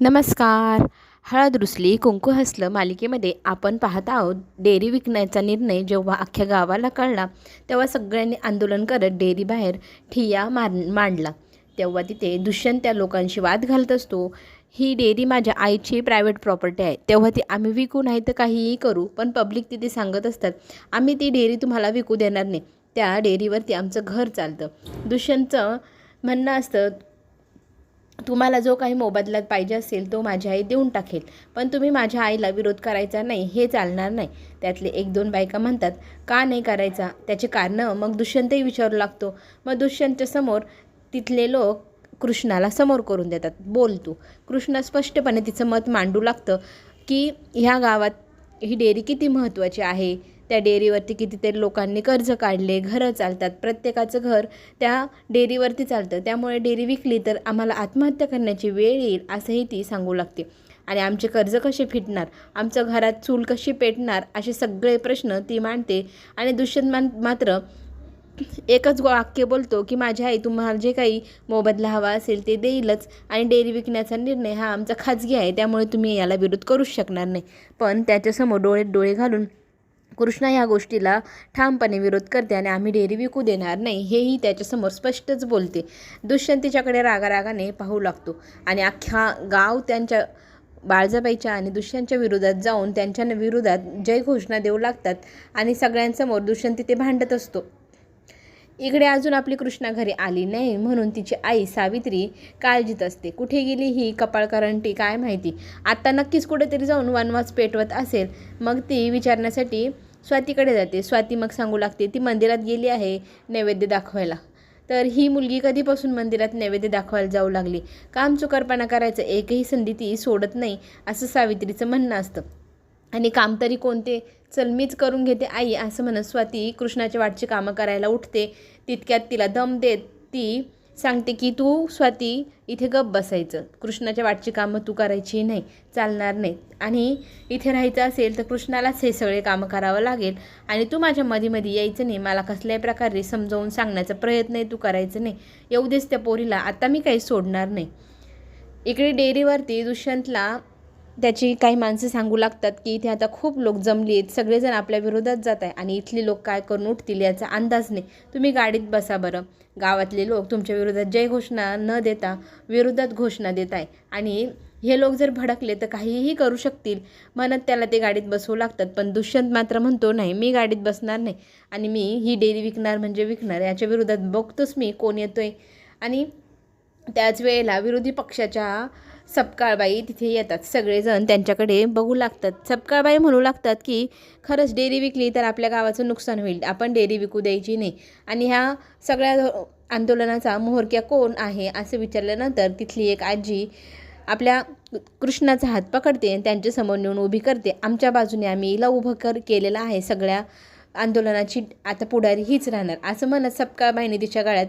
नमस्कार. हळद रुसली कुंकू हसलं मालिकेमध्ये आपण पाहत आहोत डेअरी विकण्याचा निर्णय जेव्हा अख्ख्या गावाला कळला तेव्हा सगळ्यांनी आंदोलन करत डेअरीबाहेर ठिय्या मार मांडला. तेव्हा तिथे दुष्यंत त्या लोकांशी वाद घालत असतो. ही डेअरी माझ्या आईची प्रायव्हेट प्रॉपर्टी आहे. तेव्हा ती आम्ही विकू नाही तर काहीही करू पण पब्लिक तिथे सांगत असतात आम्ही ती डेअरी तुम्हाला विकू देणार नाही. त्या डेअरीवरती आमचं घर चालतं. दुष्यंतचं म्हणणं असतं तुम्हाला जो काही मोबदला पाहिजे असेल तो माझी आई देऊन टाकेल. पण तुम्ही माझ्या आईला विरोध करायचा नाही हे चालणार नाही. त्यातले एक दोन बायका म्हणतात का नाही करायचा? त्याचे कारणं? मग दुष्यंतही विचारू लागतो. मग दुष्यंतच्या समोर तिथले लोक कृष्णाला समोर करून देतात. बोल तू. कृष्ण स्पष्टपणे तिचं मत मांडू लागतं की ह्या गावात ही डेअरी किती महत्त्वाची आहे? त्या डेअरीवरती कितीतरी लोकांनी कर्ज काढले घरं चालतात प्रत्येकाचं घर त्या डेअरीवरती चालतं. त्यामुळे डेअरी विकली तर आम्हाला आत्महत्या करण्याची वेळ येईल असंही ती सांगू लागते. आणि आमचे कर्ज कसे फिटणार? आमचं घरात चूल कशी पेटणार? असे सगळे प्रश्न ती मांडते. आणि दुष्यंत मान मात्र एकच वाक्य बोलतो की माझी आई तुम्हाला जे काही मोबदला हवा असेल ते देईलच. आणि डेअरी विकण्याचा निर्णय हा आमचा खाजगी आहे. त्यामुळे तुम्ही याला विरोध करूच शकणार नाही. पण त्याच्यासमोर डोळे डोळे घालून कृष्णा ह्या गोष्टीला ठामपणे विरोध करते आणि आम्ही डेअरी विकू देणार नाही हेही त्याच्यासमोर स्पष्टच बोलते. दुष्यंत तिच्याकडे रागारागाने पाहू लागतो आणि अख्खा गाव त्यांच्या बाळजाबाईच्या आणि दुष्यंतच्या विरोधात जाऊन त्यांच्या विरोधात जय घोषणा देऊ लागतात आणि सगळ्यांसमोर दुष्यंत तिथे भांडत असतो. इकडे अजून आपली कृष्णा घरी आली नाही म्हणून तिची आई सावित्री काळजीत असते. कुठे गेली ही कपाळकरंटी काय माहिती? आत्ता नक्कीच कुठेतरी जाऊन वनवास पेटवत असेल. मग ती विचारण्यासाठी स्वातीकडे जाते. स्वाती मग सांगू लागते ती मंदिरात गेली आहे नैवेद्य दाखवायला. तर ही मुलगी कधीपासून मंदिरात नैवेद्य दाखवायला जाऊ लागली? काम चुकारपणा करायचं एकही संधी ती सोडत नाही असं सावित्रीचं म्हणणं असतं. आणि काम तरी कोणते? चल मीच करून घेते. आई असं म्हणत स्वाती कृष्णाच्या वाटची कामं करायला उठते. तितक्यात तिला दम देत ती सांगते की तू स्वाती इथे गप बसायचं. कृष्णाच्या वाटची कामं तू करायची नाही चालणार नाही आणि इथे राहायचं असेल तर कृष्णालाच हे सगळे कामं करावं लागेल. आणि तू माझ्या मधीमध्ये यायचं नाही मला कसल्याही प्रकारे समजावून सांगण्याचा प्रयत्नही तू करायचं नाही. येऊ देस त्या पोरीला आता मी काही सोडणार नाही. इकडे डेअरीवरती दुष्यंतला त्याची काही माणसं सांगू लागतात की इथे आता खूप लोक जमली आहेत सगळेजण आपल्या विरोधात जात आहे आणि इथले लोक काय करून उठतील याचा अंदाज नाही. तुम्ही गाडीत बसा बरं. गावातले लोक तुमच्या विरोधात जय घोषणा न देता विरोधात घोषणा देत आहे. आणि हे लोक जर भडकले तर काहीही करू शकतील. म्हणत त्याला ते गाडीत बसवू लागतात. पण दुष्यंत मात्र म्हणतो नाही मी गाडीत बसणार नाही. आणि मी ही डेअरी विकणार म्हणजे विकणार. याच्या विरोधात बघतोच मी कोण येतोय. आणि त्याच वेळेला विरोधी पक्षाच्या सपकाळबाई तिथे येतात सगळेजण त्यांच्याकडे बघू लागतात. सपकाळबाई म्हणू लागतात की खरंच डेअरी विकली तर आपल्या गावाचं नुकसान होईल. आपण डेअरी विकू द्यायची नाही. आणि ह्या सगळ्या आंदोलनाचा मोहरक्या कोण आहे असं विचारल्यानंतर तिथली एक आजी आपल्या कृष्णाचा हात पकडते आणि त्यांच्यासमोर नेऊन उभी करते. आमच्या बाजूने आम्ही हिला उभं कर केलेलं आहे. सगळ्या आंदोलनाची आता पुढारी हीच राहणार. असं म्हणत सपकाळबाईने तिच्या गळ्यात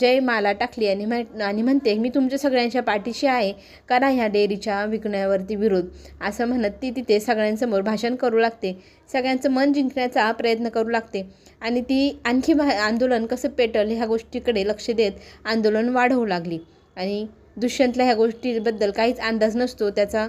जय माला टाकली आणि म्हण आणि म्हणते मी तुमच्या सगळ्यांच्या पाठीशी आहे करा ह्या डेअरीच्या विकण्यावरती विरोध? असं म्हणत ती तिथे सगळ्यांसमोर भाषण करू लागते. सगळ्यांचं मन जिंकण्याचा प्रयत्न करू लागते. आणि ती आणखी भा आंदोलन कसं पेटल ह्या गोष्टीकडे लक्ष देत आंदोलन वाढवू लागली. आणि दुष्यंतला ह्या गोष्टीबद्दल काहीच अंदाज नसतो. त्याचा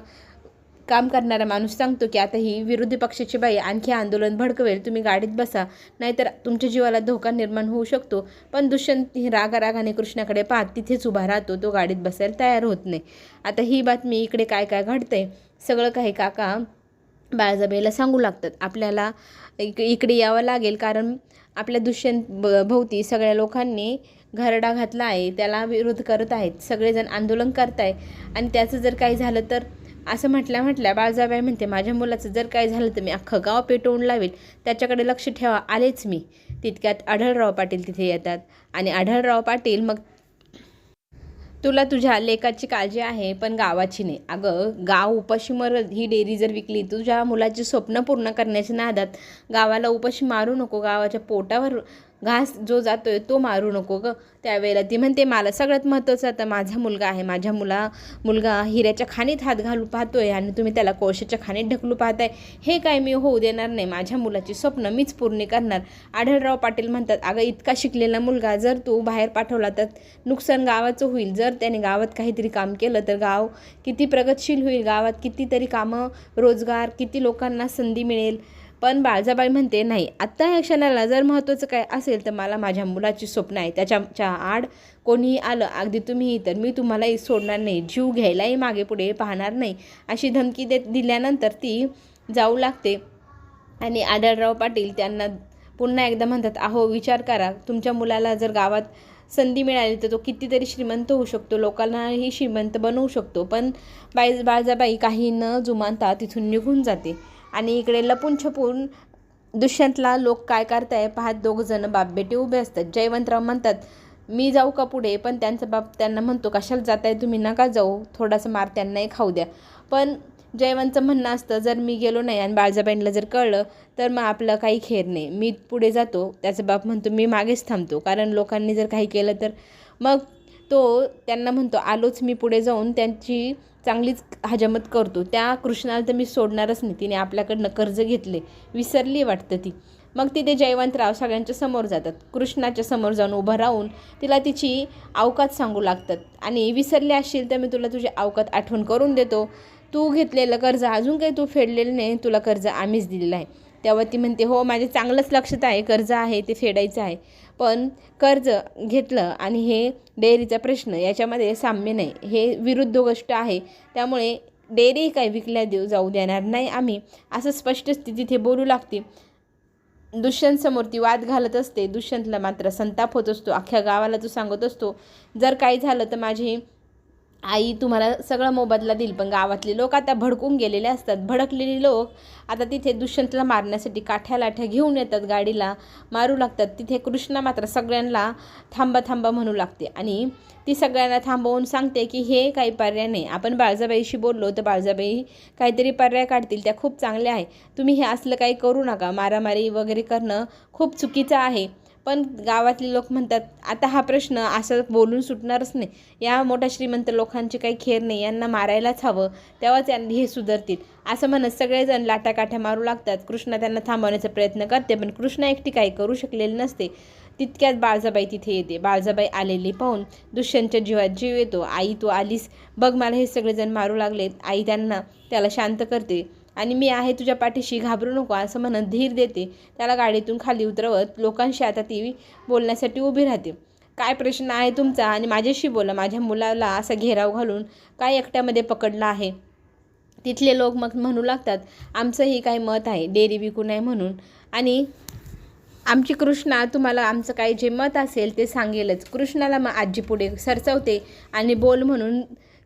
काम करणारा माणूस सांगतो की आता ही विरोधी पक्षाची बाई आणखी आंदोलन भडकवेल तुम्ही गाडीत बसा नाहीतर तुमच्या जीवाला धोका निर्माण होऊ शकतो. पण दुष्यंत ही रागारागाने कृष्णाकडे पाहत तिथेच उभा राहतो तो गाडीत बसायला तयार होत नाही. आता ही बातमी इकडे काय काय घडतंय सगळं काही काका बाळजाबाईला सांगू लागतात. आपल्याला इक इकडे यावं लागेल कारण आपल्या दुष्यंत भोवती सगळ्या लोकांनी घरडा घातला आहे त्याला विरोध करत आहेत सगळेजण आंदोलन करत आहे आणि त्याचं जर काही झालं तर असं म्हटल्या म्हटल्या बाळजाबाई म्हणते माझ्या मुलाचं जर काय झालं तर मी अख्खं गाव पेटवून लावेल त्याच्याकडे लक्ष ठेवा आलेच मी. तितक्यात आढळराव पाटील तिथे येतात. आणि आढळराव पाटील मग तुला तुझ्या लेकाची काळजी आहे पण गावाची नाही. अगं गाव उपाशी मरल ही डेअरी जर विकली तुझ्या मुलाची स्वप्न पूर्ण करण्याच्या नादात गावाला उपाशी मारू नको. गावाच्या पोटावर घास जो जातोय तो मारू नको ग. त्यावेळेला ती म्हणते मला सगळ्यात महत्त्वाचं आता माझा मुलगा आहे. माझ्या मुला मुलगा हिऱ्याच्या खाणीत हात घालू पाहतोय आणि तुम्ही त्याला कोळशाच्या खाणीत ढकलू पाहताय. हे काय मी होऊ देणार नाही. माझ्या मुलाची स्वप्न मीच पूर्ण करणार. आढळराव पाटील म्हणतात अगं इतका शिकलेला मुलगा जर तू बाहेर पाठवला तर नुकसान गावाचं होईल. जर त्याने गावात काहीतरी काम केलं तर गाव किती प्रगतशील होईल. गावात कितीतरी कामं रोजगार किती लोकांना संधी मिळेल. पण बाळजाबाई म्हणते नाही आत्ता या क्षणाला जर महत्त्वाचं काय असेल तर मला माझ्या मुलाची स्वप्न आहे. त्याच्याच्या आड कोणीही आलं अगदी तुम्हीही तर मी तुम्हालाही सोडणार नाही. जीव घ्यायलाही मागे पुढे पाहणार नाही. अशी धमकी देत दिल्यानंतर ती जाऊ लागते. आणि आढळराव पाटील त्यांना पुन्हा एकदा म्हणतात अहो विचार करा. तुमच्या मुलाला जर गावात संधी मिळाली तर तो कितीतरी श्रीमंत होऊ शकतो. लोकांनाही श्रीमंत बनवू शकतो. पण बाई बाळजाबाई काही न जुमानता तिथून निघून जाते. आणि इकडे लपून छपून दुष्यंतला लोक काय करताय? पाहत दोघं जण बाप उभे असतात. जयवंतराव म्हणतात मी जाऊ का पुढे? पण त्यांचा बाप त्यांना म्हणतो कशाला जाताय? तुम्ही नका जाऊ. थोडासा मार त्यांनाही खाऊ द्या. पण जयवंतचं म्हणणं असतं जर मी गेलो नाही आणि बाळजाबाईंना जर कळलं तर मग आपलं काही खेर नाही. मी पुढे जातो. त्याचा बाप म्हणतो मी मागेच थांबतो. कारण लोकांनी जर काही केलं तर मग तो त्यांना म्हणतो आलोच मी पुढे जाऊन त्यांची चांगलीच हजमत करतो. त्या कृष्णाला तर मी सोडणारच नाही. तिने आपल्याकडनं कर्ज घेतले. विसरली वाटतं ती. मग तिथे जयवंतराव सगळ्यांच्या समोर जातात. कृष्णाच्या समोर जाऊन उभं राहून तिला तिची अवकात सांगू लागतात. आणि विसरली असशील तर मी तुला तुझी अवकात आठवण करून देतो. तू घेतलेलं कर्ज अजून काही तू फेडलेलं नाही. तुला कर्ज आम्हीच दिलेलं आहे. तेव्हा ती म्हणते हो माझे चांगलंच लक्षात आहे. कर्ज आहे ते फेडायचं आहे. पण कर्ज घेतलं आणि हे डेअरीचा प्रश्न याच्यामध्ये साम्य नाही. हे विरुद्ध गोष्ट आहे. त्यामुळे डेअरी काही विकल्या देऊ जाऊ देणार नाही आम्ही असं स्पष्ट ती तिथे बोलू लागते दुष्यंतसमोर ती वाद घालत असते. दुष्यंतला मात्र संताप होत असतो. अख्ख्या गावाला तो सांगत असतो जर काही झालं तर माझी आई तुम्हाला सगळं मोबदला देईल पण गावातले लोक आता भडकून गेलेले असतात. भडकलेली लोक आता तिथे दुष्यंतला मारण्यासाठी काठ्या लाठ्या घेऊन येतात गाडीला मारू लागतात. तिथे कृष्णा मात्र सगळ्यांना थांबा थांबा म्हणू लागते आणि ती सगळ्यांना थांबवून सांगते की हे काही पर्याय नाही. आपण बाळजाबाईशी बोललो तर बाळजाबाई काहीतरी पर्याय काढतील त्या खूप चांगल्या आहे. तुम्ही हे असलं काही करू नका. मारामारी वगैरे करणं खूप चुकीचं आहे. पण गावातले लोक म्हणतात आता हा प्रश्न असं बोलून सुटणारच नाही. या मोठ्या श्रीमंत लोकांची काही खेर नाही यांना मारायलाच हवं तेव्हाच यांनी हे सुधारतील. असं म्हणत सगळेजण लाटाकाठ्या मारू लागतात. कृष्णा त्यांना थांबवण्याचा प्रयत्न करते पण कृष्णा एकटी काही करू शकलेली नसते. तितक्यात बाळजाबाई तिथे येते. बाळजाबाई आलेली पाहून दुष्यंतच्या जीवात जीव येतो. आई तू आलीस. बघ मला हे सगळेजण मारू लागलेत. आई त्यांना त्याला शांत करते. आणि मी आहे तुझ्या पाठीशी घाबरू नको असं म्हणत धीर देते. त्याला गाडीतून खाली उतरवत लोकांशी आता ती बोलण्यासाठी उभी राहते. काय प्रश्न आहे तुमचा? आणि माझ्याशी बोला. माझ्या मुलाला असा घेराव घालून काय एकट्यामध्ये पकडला आहे? तिथले लोक मग म्हणू लागतात आमचंही काही मत आहे डेअरी विकू नये म्हणून. आणि आमची कृष्णा तुम्हाला आमचं काही जे मत असेल ते सांगेलच. कृष्णाला मग आजी पुढे सरचवते आणि बोल म्हणून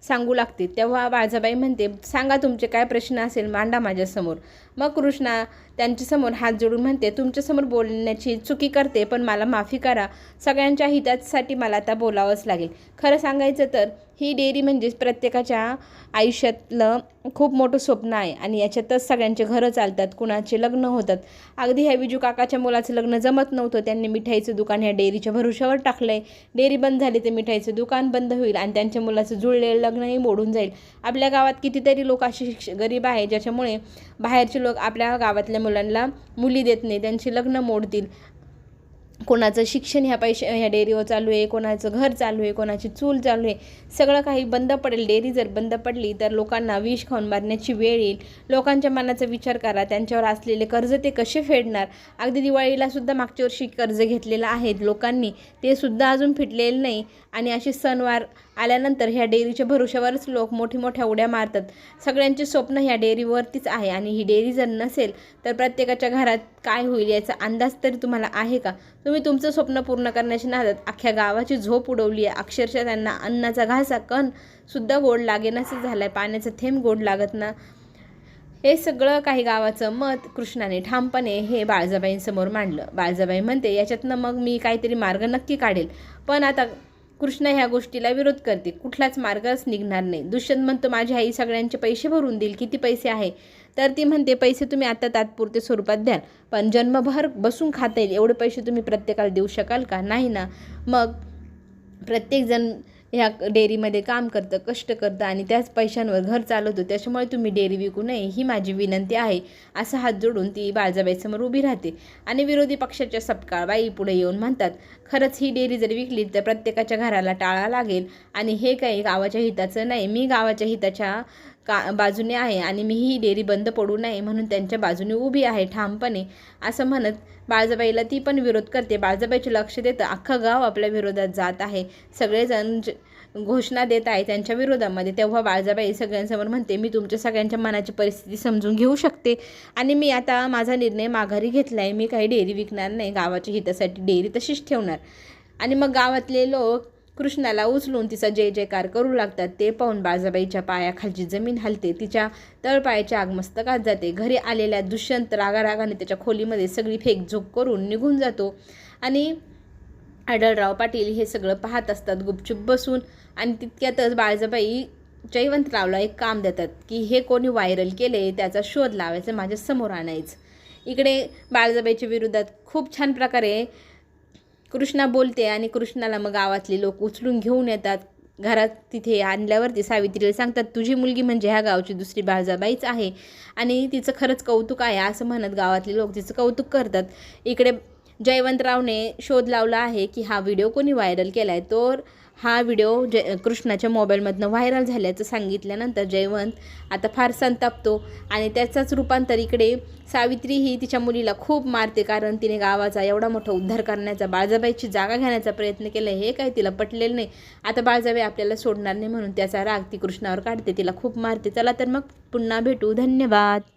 सांगू लागते तेव्हा बाळजाबाई म्हणते सांगा तुमचे काय प्रश्न असेल मांडा माझ्यासमोर. मग कृष्णा त्यांच्यासमोर हात जोडून म्हणते तुमच्यासमोर बोलण्याची चुकी करते पण मला माफी करा. सगळ्यांच्या हितासाठी मला आता बोलावंच लागेल. खरं सांगायचं तर ही डेअरी म्हणजेच प्रत्येकाच्या आयुष्यातलं खूप मोठं स्वप्न आहे आणि याच्यातच सगळ्यांचे घरं चालतात कुणाचे लग्न होतात. अगदी ह्या विजू काकाच्या मुलाचं लग्न जमत नव्हतं त्यांनी मिठाईचं दुकान ह्या डेअरीच्या भरोशावर टाकलं आहे डेअरी बंद झाली तर मिठाईचं दुकान बंद होईल आणि त्यांच्या मुलाचं जुळलेलं लग्नही मोडून जाईल. आपल्या गावात कितीतरी लोक असे शिक्ष गरीब आहे ज्याच्यामुळे बाहेरचे लोक आपल्या गावातल्या मुलांना मुली देत नाही त्यांची लग्न मोडतील. कोणाचं शिक्षण ह्या पैसे ह्या डेअरीवर चालू आहे कोणाचं घर चालू आहे कोणाची चूल चालू आहे सगळं काही बंद पडेल. डेअरी जर बंद पडली तर लोकांना विष खाऊन मारण्याची वेळ येईल. लोकांच्या मनाचा विचार करा. त्यांच्यावर असलेले कर्ज ते कसे फेडणार? अगदी दिवाळीला सुद्धा मागच्या वर्षी कर्ज घेतलेलं आहे लोकांनी. ते सुद्धा अजून फिटलेलं नाही. आणि असे सणवार आल्यानंतर ह्या डेअरीच्या भरोशावरच लोक मोठी मोठ्या उड्या मारतात. सगळ्यांचे स्वप्न ह्या डेअरीवरतीच आहे आणि ही डेअरी जर नसेल तर प्रत्येकाच्या घरात काय होईल याचा अंदाज तरी तुम्हाला आहे का? तुम्ही तुमचं स्वप्न पूर्ण करण्याच्या नादात अख्ख्या गावाची झोप उडवली आहे. अक्षरशः त्यांना अन्नाचा घासा कण सुद्धा गोड लागेनासं झाला आहे पाण्याचं थेंब गोड लागत ना. हे सगळं काही गावाचं मत कृष्णाने ठामपणे हे बाळजाबाईंसमोर मांडलं. बाळजाबाई म्हणते याच्यातनं मग मी काहीतरी मार्ग नक्की काढेल. पण आता कृष्ण ह्या गोष्टीला विरोध करते. कुठलाच मार्गच निघणार नाही. दुष्यंत म्हणतो माझी आई सगळ्यांचे पैसे भरून देईल. किती पैसे आहे? तर ती म्हणते पैसे तुम्ही आता तात्पुरते स्वरूपात द्याल. पण जन्मभर बसून खाता येईल. एवढे पैसे तुम्ही प्रत्येकाला देऊ शकाल का? नाही ना. मग प्रत्येकजण ह्या डेअरीमध्ये काम करतं कष्ट करतं आणि त्याच पैशांवर घर चालवतो त्याच्यामुळे तुम्ही डेअरी विकू नये ही माझी विनंती आहे. असं हात जोडून ती बाळजाबाईसमोर उभी राहते आणि विरोधी पक्षाच्या सपकाळबाई पुढे येऊन म्हणतात खरंच ही डेअरी जर विकली तर प्रत्येकाच्या घराला टाळा लागेल आणि हे काही गावाच्या हिताचं नाही मी गावाच्या हिताच्या का बाजूने आहे आणि मी ही डेअरी बंद पडू नये म्हणून त्यांच्या बाजूने उभी आहे ठामपणे असं म्हणत बाळजाबाईला ती पण विरोध करते. बाळजाबाईचे लक्ष देतं अख्खं गाव आपल्या विरोधात जात आहे. सगळेजण घोषणा देत आहे त्यांच्या विरोधामध्ये. तेव्हा बाळजाबाई सगळ्यांसमोर म्हणते मी तुमच्या सगळ्यांच्या मनाची परिस्थिती समजून घेऊ शकते आणि मी आता माझा निर्णय माघारी घेतला आहे मी काही डेअरी विकणार नाही. गावाच्या हितासाठी डेअरी तशीच ठेवणार. आणि मग गावातले लोक कृष्णाला उचलून तिचा जय जयकार करू लागतात. ते पाहून बाळजाबाईच्या पायाखालची जमीन हलते. तिच्या तळपायाच्या आगमस्तकात जाते. घरी आलेल्या दुष्यंत रागारागाने त्याच्या खोलीमध्ये सगळी फेकझोक करून निघून जातो. आणि आढळराव पाटील हे सगळं पाहत असतात. गुपचूप बसून आणि तितक्यातच बाळजाबाई जयवंतरावला एक काम देतात की हे कोणी व्हायरल केले त्याचा शोध लावायचा माझ्यासमोर आणायचं. इकडे बाळजाबाईच्या विरोधात खूप छान प्रकारे कृष्णा बोलते आणि कृष्णाला मग गावातले लोक उचलून घेऊन येतात. घरात तिथे आणल्यावरती सावित्रीला सांगतात तुझी मुलगी म्हणजे ह्या गावची दुसरी बाळजाबाईच आहे. आणि तिचं खरंच कौतुक आहे असं म्हणत गावातले लोक तिचं कौतुक करतात. इकडे जयवंतरावने शोध लावला आहे की हा व्हिडिओ कोणी व्हायरल केला आहे तर हा व्हिडिओ जय कृष्णाच्या मोबाईलमधनं व्हायरल झाल्याचं सांगितल्यानंतर जयवंत आता फार संतापतो आणि त्याचाच रूपांतर इकडे सावित्री ही तिच्या मुलीला खूप मारते कारण तिने गावाचा एवढा मोठा उद्धार करण्याचा बाळजाबाईची जागा घेण्याचा प्रयत्न केला. हे काय तिला पटलेलं नाही. आता बाळजाबाई आपल्याला सोडणार नाही म्हणून त्याचा राग ती कृष्णावर काढते. तिला खूप मारते. चला तर मग पुन्हा भेटू. धन्यवाद.